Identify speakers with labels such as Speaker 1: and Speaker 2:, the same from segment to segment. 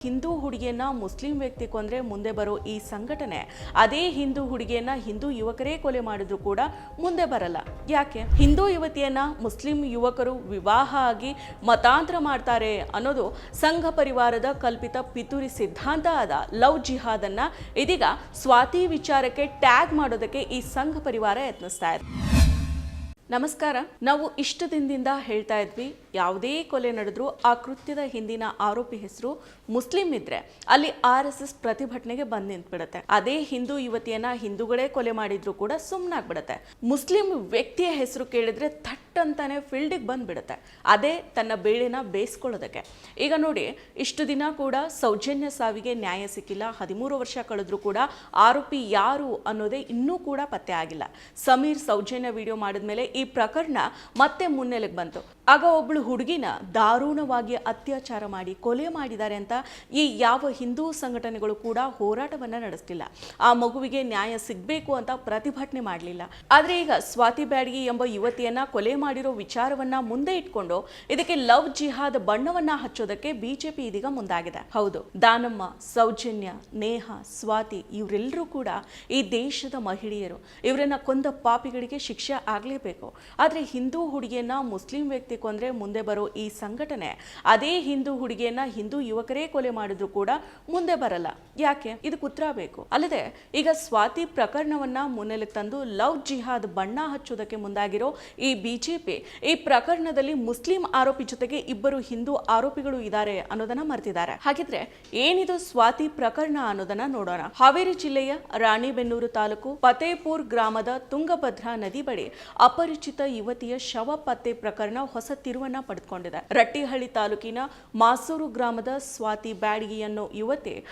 Speaker 1: Hindu ಹುಡುಗಿಯನ್ನ Muslim ವ್ಯಕ್ತಿ ಕೊಂದ್ರೆ ಮುಂದೆ ಬರೋ ಈ ಸಂಘಟನೆ, ಅದೇ ಹಿಂದೂ ಹುಡುಗಿಯನ್ನ ಹಿಂದೂ ಯುವಕರೇ ಕೊಲೆ ಮಾಡಿದ್ರು ಕೂಡ ಮುಂದೆ ಬರಲ್ಲ. ಯಾಕೆ? ಹಿಂದೂ ಯುವತಿಯನ್ನ ಮುಸ್ಲಿಂ ಯುವಕರು ವಿವಾಹ ಆಗಿ ಮತಾಂತರ ಮಾಡ್ತಾರೆ ಅನ್ನೋದು ಸಂಘ ಪರಿವಾರದ ಕಲ್ಪಿತ ಪಿತೂರಿ ಸಿದ್ಧಾಂತ ಆದ ಲವ್ ಜಿಹಾದನ್ನ ಇದೀಗ ಸ್ವಾತಿ ವಿಚಾರಕ್ಕೆ ಟ್ಯಾಗ್ ಮಾಡೋದಕ್ಕೆ ಈ ಸಂಘ ಪರಿವಾರ ಯತ್ನಿಸ್ತಾ ಇದೆ. ನಮಸ್ಕಾರ. ನಾವು ಇಷ್ಟು ದಿನದಿಂದ ಹೇಳ್ತಾ ಇದ್ವಿ, ಯಾವುದೇ ಕೊಲೆ ನಡೆದರೂ ಆ ಕೃತ್ಯದ ಹಿಂದಿನ ಆರೋಪಿ ಹೆಸರು ಮುಸ್ಲಿಂ ಇದ್ರೆ ಅಲ್ಲಿ ಆರ್ ಎಸ್ ಎಸ್ ಪ್ರತಿಭಟನೆಗೆ ಬಂದ್ ನಿಂತ್ಬಿಡುತ್ತೆ. ಅದೇ ಹಿಂದೂ ಯುವತಿಯನ್ನ ಹಿಂದೂಗಳೇ ಕೊಲೆ ಮಾಡಿದ್ರು ಕೂಡ ಸುಮ್ಮನಾಗ್ಬಿಡುತ್ತೆ ಮುಸ್ಲಿಂ ವ್ಯಕ್ತಿಯ ಹೆಸರು ಕೇಳಿದ್ರೆ ಥಟ್ ಅಂತಾನೆ ಫೀಲ್ಡಿಗೆ ಬಂದ್ಬಿಡುತ್ತೆ. ಅದೇ ತನ್ನ ಬೇಳೆನ ಬೇಯಿಸ್ಕೊಳ್ಳೋದಕ್ಕೆ. ಈಗ ನೋಡಿ, ಇಷ್ಟು ದಿನ ಕೂಡ ಸೌಜನ್ಯ ಸಾವಿಗೆ ನ್ಯಾಯ ಸಿಕ್ಕಿಲ್ಲ. ಹದಿಮೂರು ವರ್ಷ ಕಳೆದ್ರೂ ಕೂಡ ಆರೋಪಿ ಯಾರು ಅನ್ನೋದೇ ಇನ್ನೂ ಕೂಡ ಪತ್ತೆ ಆಗಿಲ್ಲ. ಸಮೀರ್ ಸೌಜನ್ಯ ವಿಡಿಯೋ ಮಾಡಿದ ಮೇಲೆ ಈ ಪ್ರಕರಣ ಮತ್ತೆ ಮುನ್ನೆಲೆಗೆ ಬಂತು. ಆಗ ಒಬ್ಳು ಹುಡುಗಿನ ದಾರುಣವಾಗಿ ಅತ್ಯಾಚಾರ ಮಾಡಿ ಕೊಲೆ ಮಾಡಿದ್ದಾರೆ ಅಂತ ಈ ಯಾವ ಹಿಂದೂ ಸಂಘಟನೆಗಳು ಕೂಡ ಹೋರಾಟವನ್ನ ನಡೆಸಲಿಲ್ಲ. ಆ ಮಗುವಿಗೆ ನ್ಯಾಯ ಸಿಗಬೇಕು ಅಂತ ಪ್ರತಿಭಟನೆ ಮಾಡಲಿಲ್ಲ. ಆದ್ರೆ ಈಗ ಸ್ವಾತಿ ಬ್ಯಾಡ್ಗಿ ಎಂಬ ಯುವತಿಯನ್ನ ಕೊಲೆ ಮಾಡಿರೋ ವಿಚಾರವನ್ನ ಮುಂದೆ ಇಟ್ಕೊಂಡು ಇದಕ್ಕೆ ಲವ್ ಜಿಹಾದ್ ಬಣ್ಣವನ್ನ ಹಚ್ಚೋದಕ್ಕೆ ಬಿಜೆಪಿ ಇದೀಗ ಮುಂದಾಗಿದೆ. ಹೌದು, ದಾನಮ್ಮ, ಸೌಜನ್ಯ, ನೇಹ, ಸ್ವಾತಿ ಇವರೆಲ್ಲರೂ ಕೂಡ ಈ ದೇಶದ ಮಹಿಳೆಯರು. ಇವರನ್ನ ಕೊಂದ ಪಾಪಿಗಳಿಗೆ ಶಿಕ್ಷೆ ಆಗಲೇಬೇಕು. ಆದ್ರೆ ಹಿಂದೂ ಹುಡುಗಿಯನ್ನ ಮುಸ್ಲಿಂ ವ್ಯಕ್ತಿ ಕೊಂದ್ರೆ ಮುಂದೆ ಬರೋ ಈ ಸಂಘಟನೆ, ಅದೇ ಹಿಂದೂ ಹುಡುಗಿಯನ್ನ ಹಿಂದೂ ಯುವಕರೇ ಕೊಲೆ ಮಾಡಿದ್ರು ಕೂಡ ಮುಂದೆ ಬರಲ್ಲ. ಯಾಕೆ? ಇದಕ್ಕೆ ಉತ್ತರ ಬೇಕು. ಅಲ್ಲದೆ, ಈಗ ಸ್ವಾತಿ ಪ್ರಕರಣವನ್ನ ಮುನ್ನೆಲೆಗೆ ತಂದು ಲವ್ ಜಿಹಾದ್ ಬಣ್ಣ ಹಚ್ಚೋದಕ್ಕೆ ಮುಂದಾಗಿರೋ ಈ ಬಿಜೆಪಿ, ಈ ಪ್ರಕರಣದಲ್ಲಿ ಮುಸ್ಲಿಂ ಆರೋಪಿ ಜೊತೆಗೆ ಇಬ್ಬರು ಹಿಂದೂ ಆರೋಪಿಗಳು ಇದ್ದಾರೆ ಅನ್ನೋದನ್ನ ಮರೆತಿದ್ದಾರೆ. ಹಾಗಿದ್ರೆ, ಏನಿದು ಸ್ವಾತಿ ಪ್ರಕರಣ ಅನ್ನೋದನ್ನ ನೋಡೋಣ. ಹಾವೇರಿ ಜಿಲ್ಲೆಯ ರಾಣಿಬೆನ್ನೂರು ತಾಲೂಕು ಫತೇಪುರ್ ಗ್ರಾಮದ ತುಂಗಭದ್ರಾ ನದಿ ಬಳಿ ಅಪರಿಚಿತ ಯುವತಿಯ ಶವ ಪತ್ತೆ ಪ್ರಕರಣ ಹೊಸ ತಿರುವನ್ನ ಪಡೆದುಕೊಂಡಿದೆ. ರಟ್ಟಿಹಳ್ಳಿ ತಾಲೂಕಿನ ಮಾಸೂರು ಗ್ರಾಮದ ಸ್ವಾತಿ ಬ್ಯಾಡಗಿ ಅನ್ನೋ ಯುವತಿ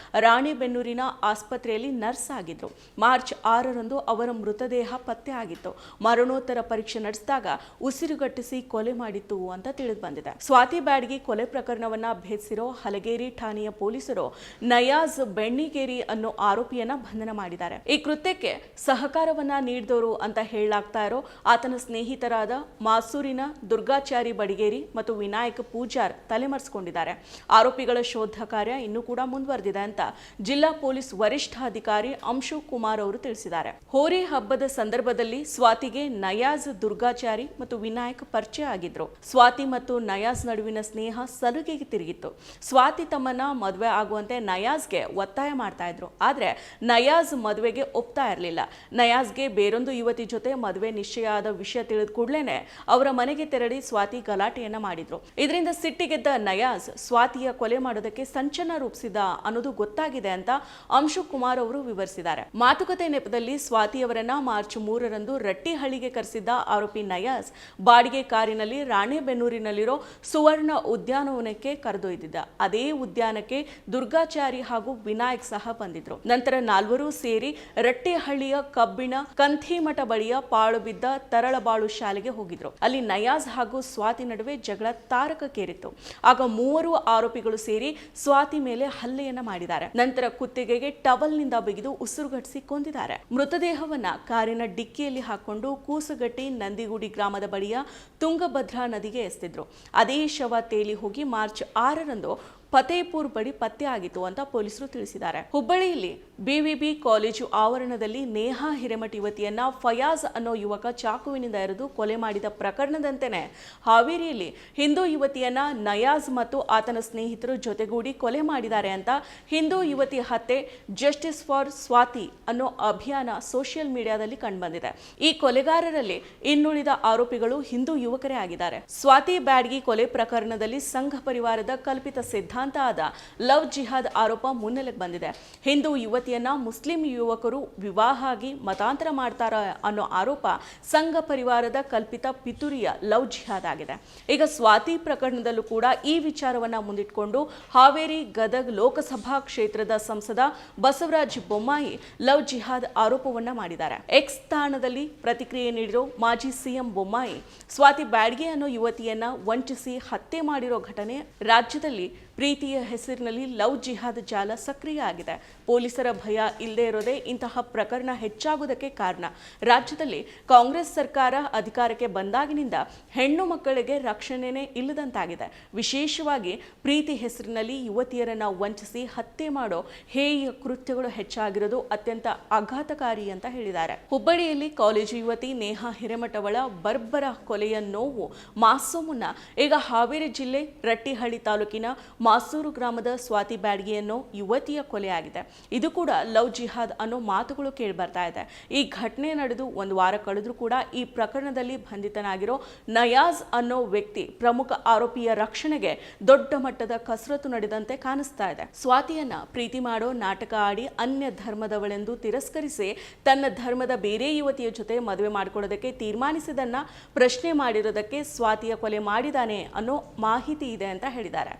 Speaker 1: ರಾಣಿಬೆನ್ನೂರಿನ ಆಸ್ಪತ್ರೆಯಲ್ಲಿ ನರ್ಸ್ ಆಗಿದ್ದರು ಮಾರ್ಚ್ ಆರರಂದು ಅವರ ಮೃತದೇಹ ಪತ್ತೆ ಆಗಿತ್ತು. ಮರಣೋತ್ತರ ಪರೀಕ್ಷೆ ನಡೆಸಿದಾಗ ಉಸಿರುಗಟ್ಟಿಸಿ ಕೊಲೆ ಮಾಡಿತ್ತು ಅಂತ ತಿಳಿದು ಬಂದಿದೆ. ಸ್ವಾತಿ ಬ್ಯಾಡ್ಗಿ ಕೊಲೆ ಪ್ರಕರಣವನ್ನ ಭೇದಿಸಿರೋ ಹಲಗೇರಿ ಠಾಣೆಯ ಪೊಲೀಸರು ನಯಾಜ್ ಬೆಣ್ಣಿಗೇರಿ ಅನ್ನೋ ಆರೋಪಿಯನ್ನ ಬಂಧನ ಮಾಡಿದ್ದಾರೆ. ಈ ಕೃತ್ಯಕ್ಕೆ ಸಹಕಾರವನ್ನ ನೀಡಿದವರು ಅಂತ ಹೇಳಲಾಗ್ತಾ ಇರೋ ಆತನ ಸ್ನೇಹಿತರಾದ ಮಾಸೂರಿನ ದುರ್ಗಾಚಾರಿ ಬಡಿಗೇರಿ ಮತ್ತು ವಿನಾಯಕ ಪೂಜಾರ್ ತಲೆಮರೆಸಿಕೊಂಡಿದ್ದಾರೆ. ಆರೋಪಿಗಳ ಶೋಧ ಕಾರ್ಯ ಇನ್ನೂ ಕೂಡ ಮುಂದುವರೆದಿದೆ ಅಂತ ಜಿಲ್ಲಾ ಪೊಲೀಸ್ ವರಿಷ್ಠಾಧಿಕಾರಿ ಅಂಶು ಕುಮಾರ್ ಅವರು ತಿಳಿಸಿದ್ದಾರೆ. ಹೋರಿ ಹಬ್ಬದ ಸಂದರ್ಭದಲ್ಲಿ ಸ್ವಾತಿಗೆ ನಯಾಜ್ ದುರ್ಗಾಚಾರಿ ಮತ್ತು ವಿನಾಯಕ್ ಪರಿಚಯ ಆಗಿದ್ರು. ಸ್ವಾತಿ ಮತ್ತು ನಯಾಜ್ ನಡುವಿನ ಸ್ನೇಹ ಸಲುಗೆಗೆ ತಿರುಗಿತ್ತು. ಸ್ವಾತಿ ತಮ್ಮನ್ನ ಮದುವೆ ಆಗುವಂತೆ ನಯಾಜ್ಗೆ ಒತ್ತಾಯ ಮಾಡ್ತಾ ಇದ್ರು. ಆದ್ರೆ ನಯಾಜ್ ಮದುವೆಗೆ ಒಪ್ತಾ ಇರಲಿಲ್ಲ. ನಯಾಜ್ಗೆ ಬೇರೊಂದು ಯುವತಿ ಜೊತೆ ಮದುವೆ ನಿಶ್ಚಯ ಆದ ವಿಷಯ ತಿಳಿದ ಕೂಡಲೇ ಅವರ ಮನೆಗೆ ತೆರಳಿ ಸ್ವಾತಿ ಗಲಾಟೆಯನ್ನ ಮಾಡಿದ್ರು. ಇದರಿಂದ ಸಿಟ್ಟಿಗೆದ್ದ ನಯಾಜ್ ಸ್ವಾತಿಯ ಕೊಲೆ ಮಾಡೋದಕ್ಕೆ ಸಂಚನ ರೂಪಿಸಿದ ಅನ್ನೋದು ಗೊತ್ತಾಗಿದೆ. ಅಂತ ಅಂಶು ಕುಮಾರ್ ಅವರು ವಿವರಿಸಿದ್ದಾರೆ. ಮಾತುಕತೆ ನೆಪದಲ್ಲಿ ಸ್ವಾತಿ ಅವರನ್ನ ಮಾರ್ಚ್ ಮೂರರಂದು ರಟ್ಟಿಹಳ್ಳಿಗೆ ಕರೆಸಿದ್ದ ಆರೋಪಿ ನಯಾಸ್ ಬಾಡಿಗೆ ಕಾರಿನಲ್ಲಿ ರಾಣೆಬೆನ್ನೂರಿನಲ್ಲಿರೋ ಸುವರ್ಣ ಉದ್ಯಾನವನಕ್ಕೆ ಕರೆದೊಯ್ದಿದ್ದ. ಅದೇ ಉದ್ಯಾನಕ್ಕೆ ದುರ್ಗಾಚಾರಿ ಹಾಗೂ ವಿನಾಯಕ್ ಸಹ ಬಂದಿದ್ರು. ನಂತರ ನಾಲ್ವರು ಸೇರಿ ರಟ್ಟಿಹಳ್ಳಿಯ ಕಬ್ಬಿಣ ಕಂಥಿಮಠ ಬಳಿಯ ಪಾಳು ಬಿದ್ದ ತರಳಬಾಳು ಶಾಲೆಗೆ ಹೋಗಿದ್ರು. ಅಲ್ಲಿ ನಯಾಜ್ ಹಾಗೂ ಸ್ವಾತಿ ನಡುವೆ ಜಗಳ ತಾರಕಕ್ಕೇರಿತ್ತು. ಆಗ ಮೂವರು ಆರೋಪಿಗಳು ಸೇರಿ ಸ್ವಾತಿ ಮೇಲೆ ಹಲ್ಲೆಯನ್ನ ಮಾಡಿದ್ದಾರೆ. ನಂತರ ಕುತ್ತಿಗೆಗೆ ಟವಲ್ನಿಂದ ಬಿಗಿದು ಉಸಿರುಗಟ್ಟಿಸಿ ಕೊಂದಿದ್ದಾರೆ. ಮೃತದೇಹವನ್ನ ಕಾರಿನ ಡಿಕ್ಕಿಯಲ್ಲಿ ಹಾಕೊಂಡು ಕೂಸುಗಟ್ಟಿ ನಂದಿಗುಡಿ ಗ್ರಾಮದ ಬಳಿಯ ತುಂಗಭದ್ರಾ ನದಿಗೆ ಎಸೆದಿದ್ರು. ಅದೇ ಶವ ತೇಲಿ ಹೋಗಿ ಮಾರ್ಚ್ ಆರರಂದು ಫತೇಪುರ್ ಬಳಿ ಪತ್ತೆ ಆಗಿತ್ತು ಅಂತ ಪೊಲೀಸರು ತಿಳಿಸಿದ್ದಾರೆ. ಹುಬ್ಬಳ್ಳಿಯಲ್ಲಿ ಬಿವಿಬಿ ಕಾಲೇಜು ಆವರಣದಲ್ಲಿ ನೇಹಾ ಹಿರೇಮಠ ಯುವತಿಯನ್ನ ಫಯಾಜ್ ಅನ್ನೋ ಯುವಕ ಚಾಕುವಿನಿಂದ ಎರೆದು ಕೊಲೆ ಮಾಡಿದ ಪ್ರಕರಣದಂತೆಯೇ ಹಾವೇರಿಯಲ್ಲಿ ಹಿಂದೂ ಯುವತಿಯನ್ನ ನಯಾಜ್ ಮತ್ತು ಆತನ ಸ್ನೇಹಿತರು ಜೊತೆಗೂಡಿ ಕೊಲೆ ಮಾಡಿದ್ದಾರೆ ಅಂತ ಹಿಂದೂ ಯುವತಿ ಹತ್ಯೆ, ಜಸ್ಟಿಸ್ ಫಾರ್ ಸ್ವಾತಿ ಅನ್ನೋ ಅಭಿಯಾನ ಸೋಷಿಯಲ್ ಮೀಡಿಯಾದಲ್ಲಿ ಕಂಡುಬಂದಿದೆ. ಈ ಕೊಲೆಗಾರರಲ್ಲಿ ಇನ್ನುಳಿದ ಆರೋಪಿಗಳು ಹಿಂದೂ ಯುವಕರೇ ಆಗಿದ್ದಾರೆ. ಸ್ವಾತಿ ಬ್ಯಾಡ್ಗಿ ಕೊಲೆ ಪ್ರಕರಣದಲ್ಲಿ ಸಂಘ ಪರಿವಾರದ ಕಲ್ಪಿತ ಸಿದ್ಧಾಂತ ಆದ ಲವ್ ಜಿಹಾದ್ ಆರೋಪ ಮುನ್ನೆಲೆಗೆ ಬಂದಿದೆ. ಹಿಂದೂ ಯುವತಿಯನ್ನ ಮುಸ್ಲಿಂ ಯುವಕರು ವಿವಾಹ ಆಗಿ ಮತಾಂತರ ಮಾಡ್ತಾರ ಅನ್ನೋ ಆರೋಪ ಸಂಘ ಪರಿವಾರದ ಕಲ್ಪಿತ ಪಿತುರಿಯ ಲವ್ ಜಿಹಾದ್ ಆಗಿದೆ. ಈಗ ಸ್ವಾತಿ ಪ್ರಕರಣದಲ್ಲೂ ಕೂಡ ಈ ವಿಚಾರವನ್ನ ಮುಂದಿಟ್ಕೊಂಡು ಹಾವೇರಿ ಗದಗ್ ಲೋಕಸಭಾ ಕ್ಷೇತ್ರದ ಸಂಸದ ಬಸವರಾಜ್ ಬೊಮ್ಮಾಯಿ ಲವ್ ಜಿಹಾದ್ ಆರೋಪವನ್ನ ಮಾಡಿದ್ದಾರೆ. ಎಕ್ಸ್ ಸ್ಥಾನದಲ್ಲಿ ಪ್ರತಿಕ್ರಿಯೆ ನೀಡಿರೋ ಮಾಜಿ ಸಿಎಂ ಬೊಮ್ಮಾಯಿ, ಸ್ವಾತಿ ಬ್ಯಾಡ್ಗೆ ಅನ್ನೋ ಯುವತಿಯನ್ನ ವಂಚಿಸಿ ಹತ್ಯೆ ಮಾಡಿರೋ ಘಟನೆ ರಾಜ್ಯದಲ್ಲಿ ಪ್ರೀತಿಯ ಹೆಸರಿನಲ್ಲಿ ಲವ್ ಜಿಹಾದ್ ಜಾಲ ಸಕ್ರಿಯ ಆಗಿದೆ. ಪೊಲೀಸರ ಭಯ ಇಲ್ಲದೆ ಇರೋದೇ ಇಂತಹ ಪ್ರಕರಣ ಹೆಚ್ಚಾಗುವುದಕ್ಕೆ ಕಾರಣ. ರಾಜ್ಯದಲ್ಲಿ ಕಾಂಗ್ರೆಸ್ ಸರ್ಕಾರ ಅಧಿಕಾರಕ್ಕೆ ಬಂದಾಗಿನಿಂದ ಹೆಣ್ಣು ಮಕ್ಕಳಿಗೆ ರಕ್ಷಣೆನೇ ಇಲ್ಲದಂತಾಗಿದೆ. ವಿಶೇಷವಾಗಿ ಪ್ರೀತಿ ಹೆಸರಿನಲ್ಲಿ ಯುವತಿಯರನ್ನ ವಂಚಿಸಿ ಹತ್ಯೆ ಮಾಡೋ ಹೇಯ ಕೃತ್ಯಗಳು ಹೆಚ್ಚಾಗಿರೋದು ಅತ್ಯಂತ ಆಘಾತಕಾರಿ ಅಂತ ಹೇಳಿದ್ದಾರೆ. ಹುಬ್ಬಳ್ಳಿಯಲ್ಲಿ ಕಾಲೇಜು ಯುವತಿ ನೇಹಾ ಹಿರೇಮಠವಳ ಬರ್ಬರ ಕೊಲೆಯ ನೋವು. ಮಾಸೋ ಮುನ್ನ ಈಗ ಹಾವೇರಿ ಜಿಲ್ಲೆ ರಟ್ಟಿಹಳ್ಳಿ ತಾಲೂಕಿನ ಮಾಸೂರು ಗ್ರಾಮದ ಸ್ವಾತಿ ಬ್ಯಾಡ್ಗಿ ಅನ್ನೋ ಯುವತಿಯ ಕೊಲೆಯಾಗಿದೆ. ಇದು ಕೂಡ ಲವ್ ಜಿಹಾದ್ ಅನ್ನೋ ಮಾತುಗಳು ಕೇಳಿ ಬರ್ತಾ ಇದೆ. ಈ ಘಟನೆ ನಡೆದು ಒಂದು ವಾರ ಕಳೆದರೂ ಕೂಡ ಈ ಪ್ರಕರಣದಲ್ಲಿ ಬಂಧಿತನಾಗಿರೋ ನಯಾಜ್ ಅನ್ನೋ ವ್ಯಕ್ತಿ ಪ್ರಮುಖ ಆರೋಪಿಯ ರಕ್ಷಣೆಗೆ ದೊಡ್ಡ ಮಟ್ಟದ ಕಸರತ್ತು ನಡೆದಂತೆ ಕಾಣಿಸ್ತಾ ಇದೆ. ಸ್ವಾತಿಯನ್ನ ಪ್ರೀತಿ ಮಾಡೋ ನಾಟಕ ಆಡಿ ಅನ್ಯ ಧರ್ಮದವಳೆಂದು ತಿರಸ್ಕರಿಸಿ ತನ್ನ ಧರ್ಮದ ಬೇರೆ ಯುವತಿಯ ಜೊತೆ ಮದುವೆ ಮಾಡಿಕೊಳ್ಳೋದಕ್ಕೆ ತೀರ್ಮಾನಿಸಿದನ್ನ ಪ್ರಶ್ನೆ ಮಾಡಿರೋದಕ್ಕೆ ಸ್ವಾತಿಯ ಕೊಲೆ ಮಾಡಿದಾನೆ ಅನ್ನೋ ಮಾಹಿತಿ ಇದೆ ಅಂತ ಹೇಳಿದ್ದಾರೆ.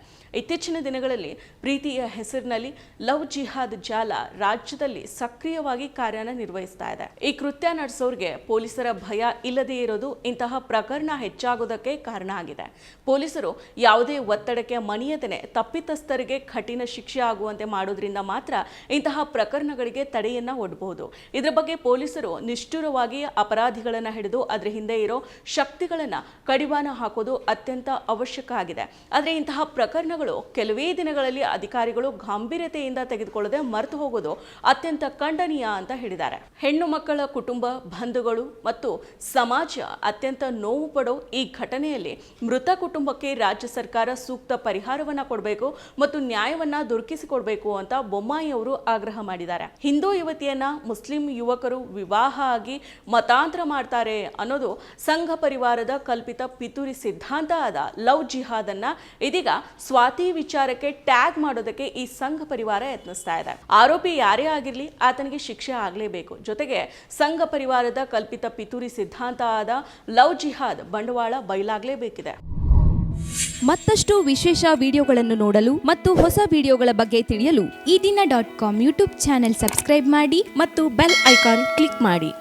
Speaker 1: ಇತ್ತೀಚಿನ ದಿನಗಳಲ್ಲಿ ಪ್ರೀತಿಯ ಹೆಸರಿನಲ್ಲಿ ಲವ್ ಜಿಹಾದ್ ಜಾಲ ರಾಜ್ಯದಲ್ಲಿ ಸಕ್ರಿಯವಾಗಿ ಕಾರ್ಯನ ನಿರ್ವಹಿಸ್ತಾ ಇದೆ. ಈ ಕೃತ್ಯ ನಡೆಸೋರಿಗೆ ಪೊಲೀಸರ ಭಯ ಇಲ್ಲದೇ ಇರೋದು ಇಂತಹ ಪ್ರಕರಣ ಹೆಚ್ಚಾಗೋದಕ್ಕೆ ಕಾರಣ ಆಗಿದೆ. ಪೊಲೀಸರು ಯಾವುದೇ ಒತ್ತಡಕ್ಕೆ ಮಣಿಯದೇನೆ ತಪ್ಪಿತಸ್ಥರಿಗೆ ಕಠಿಣ ಶಿಕ್ಷೆ ಆಗುವಂತೆ ಮಾಡೋದ್ರಿಂದ ಮಾತ್ರ ಇಂತಹ ಪ್ರಕರಣಗಳಿಗೆ ತಡೆಯನ್ನ ಒಡ್ಡಬಹುದು ಇದರ ಬಗ್ಗೆ ಪೊಲೀಸರು ನಿಷ್ಠುರವಾಗಿ ಅಪರಾಧಿಗಳನ್ನ ಹಿಡಿದು ಅದರ ಹಿಂದೆ ಇರೋ ಶಕ್ತಿಗಳನ್ನ ಕಡಿವಾಣ ಹಾಕೋದು ಅತ್ಯಂತ ಅವಶ್ಯಕ ಆಗಿದೆ. ಆದರೆ ಇಂತಹ ಪ್ರಕರಣಗಳು ಕೆಲವೇ ದಿನಗಳಲ್ಲಿ ಅಧಿಕಾರಿಗಳು ಗಾಂಭೀರ್ಯತೆಯಿಂದ ತೆಗೆದುಕೊಳ್ಳದೆ ಮರೆತು ಹೋಗೋದು ಅತ್ಯಂತ ಖಂಡನೀಯ ಅಂತ ಹೇಳಿದ್ದಾರೆ. ಹೆಣ್ಣು ಮಕ್ಕಳ ಕುಟುಂಬ, ಬಂಧುಗಳು ಮತ್ತು ಸಮಾಜ ಅತ್ಯಂತ ನೋವು ಪಡೋ ಈ ಘಟನೆಯಲ್ಲಿ ಮೃತ ಕುಟುಂಬಕ್ಕೆ ರಾಜ್ಯ ಸರ್ಕಾರ ಸೂಕ್ತ ಪರಿಹಾರವನ್ನ ಕೊಡಬೇಕು ಮತ್ತು ನ್ಯಾಯವನ್ನ ದೊರಕಿಸಿಕೊಡಬೇಕು ಅಂತ ಬೊಮ್ಮಾಯಿ ಅವರು ಆಗ್ರಹ ಮಾಡಿದ್ದಾರೆ. ಹಿಂದೂ ಯುವತಿಯನ್ನ ಮುಸ್ಲಿಂ ಯುವಕರು ವಿವಾಹ ಆಗಿ ಮತಾಂತರ ಮಾಡ್ತಾರೆ ಅನ್ನೋದು ಸಂಘ ಪರಿವಾರದ ಕಲ್ಪಿತ ಪಿತೂರಿ ಸಿದ್ಧಾಂತ ಆದ ಲವ್ ಜಿಹಾದ್ ಅನ್ನ ಇದೀಗ ಸ್ವಾತಿ ವಿಚಾರಕ್ಕೆ ಟ್ಯಾಗ್ ಮಾಡೋದಕ್ಕೆ ಈ ಸಂಘ ಪರಿವಾರ ಯತ್ನಿಸ್ತಾ ಇದೆ. ಆರೋಪಿ ಯಾರೇ ಆಗಿರಲಿ ಆತನಿಗೆ ಶಿಕ್ಷೆ ಆಗಲೇಬೇಕು. ಜೊತೆಗೆ ಸಂಘ ಪರಿವಾರದ ಕಲ್ಪಿತ ಪಿತೂರಿ ಸಿದ್ಧಾಂತ ಆದ ಲವ್ ಜಿಹಾದ್ ಬಂಡವಾಳ ಬಯಲಾಗಲೇಬೇಕಿದೆ
Speaker 2: ಮತ್ತಷ್ಟು ವಿಶೇಷ ವಿಡಿಯೋಗಳನ್ನು ನೋಡಲು ಮತ್ತು ಹೊಸ ವಿಡಿಯೋಗಳ ಬಗ್ಗೆ ತಿಳಿಯಲು
Speaker 3: ಈ ದಿನ dot com YouTube channel subscribe ಮಾಡಿ
Speaker 2: ಮತ್ತು ಬೆಲ್ ಐಕಾನ್ ಕ್ಲಿಕ್ ಮಾಡಿ.